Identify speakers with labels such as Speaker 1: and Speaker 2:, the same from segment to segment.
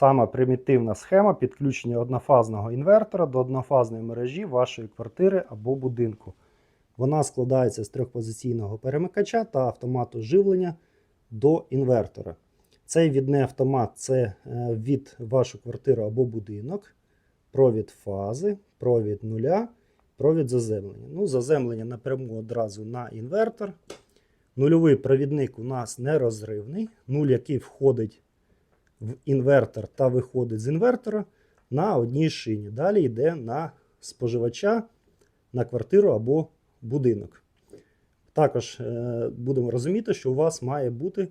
Speaker 1: Сама примітивна схема підключення однофазного інвертора до однофазної мережі вашої квартири або будинку. Вона складається з трьохпозиційного перемикача та автомату живлення до інвертора. Цей відний автомат це е, від вашу квартиру або будинок, провід фази, провід нуля, провід заземлення. Ну, заземлення напряму одразу на інвертор. Нульовий провідник у нас нерозривний, нуль, який входить в інвертор та виходить з інвертора на одній шині. Далі йде на споживача, на квартиру або будинок. Також е, будемо розуміти, що у вас має бути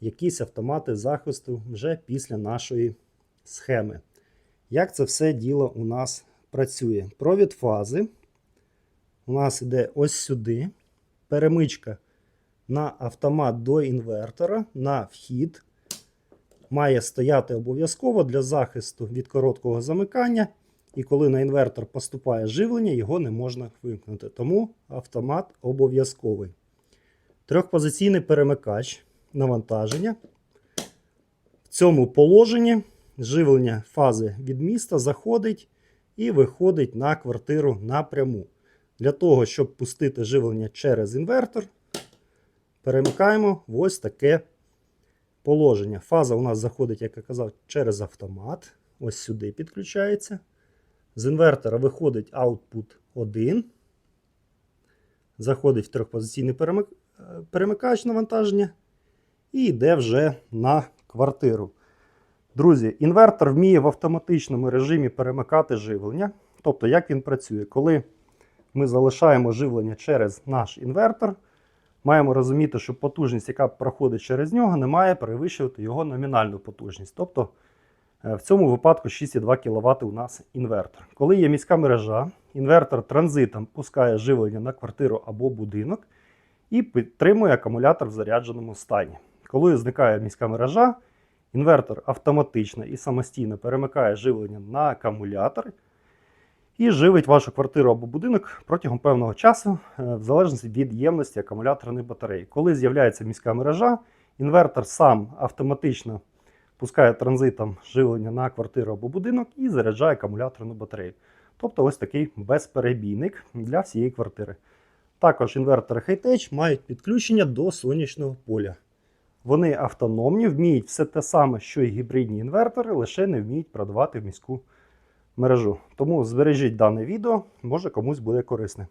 Speaker 1: якісь автомати захисту вже після нашої схеми. Як це все діло у нас працює? Провід фази у нас йде ось сюди. Перемичка на автомат до інвертора, на вхід. Має стояти обов'язково для захисту від короткого замикання. І коли на інвертор поступає живлення, його не можна вимкнути. Тому автомат обов'язковий. Трьохпозиційний перемикач навантаження. В цьому положенні живлення фази від міста заходить і виходить на квартиру напряму. Для того, щоб пустити живлення через інвертор, перемикаємо в ось таке положення. Фаза у нас заходить, як я казав, через автомат. Ось сюди підключається. З інвертора виходить output 1. Заходить в трьохпозиційний перемик... перемикач навантаження. І йде вже на квартиру. Друзі, інвертор вміє в автоматичному режимі перемикати живлення. Тобто, як він працює? Коли ми залишаємо живлення через наш інвертор, маємо розуміти, що потужність, яка проходить через нього, не має перевищувати його номінальну потужність. Тобто, е, в цьому випадку 6,2 кВт у нас інвертор. Коли є міська мережа, інвертор транзитом пускає живлення на квартиру або будинок і підтримує акумулятор в зарядженому стані. Коли зникає міська мережа, інвертор автоматично і самостійно перемикає живлення на акумулятор і живить вашу квартиру або будинок протягом певного часу, е, в залежності від ємності акумуляторної батареї. Коли з'являється міська мережа, інвертор сам автоматично пускає транзитом живлення на квартиру або будинок і заряджає акумуляторну батарею. Тобто ось такий безперебійник для всієї квартири. Також інвертори Hightech мають підключення до сонячного поля. Вони автономні, вміють все те саме, що й гібридні інвертори, лише не вміють продавати в міську мережу. Тому збережіть дане відео, може комусь буде корисне.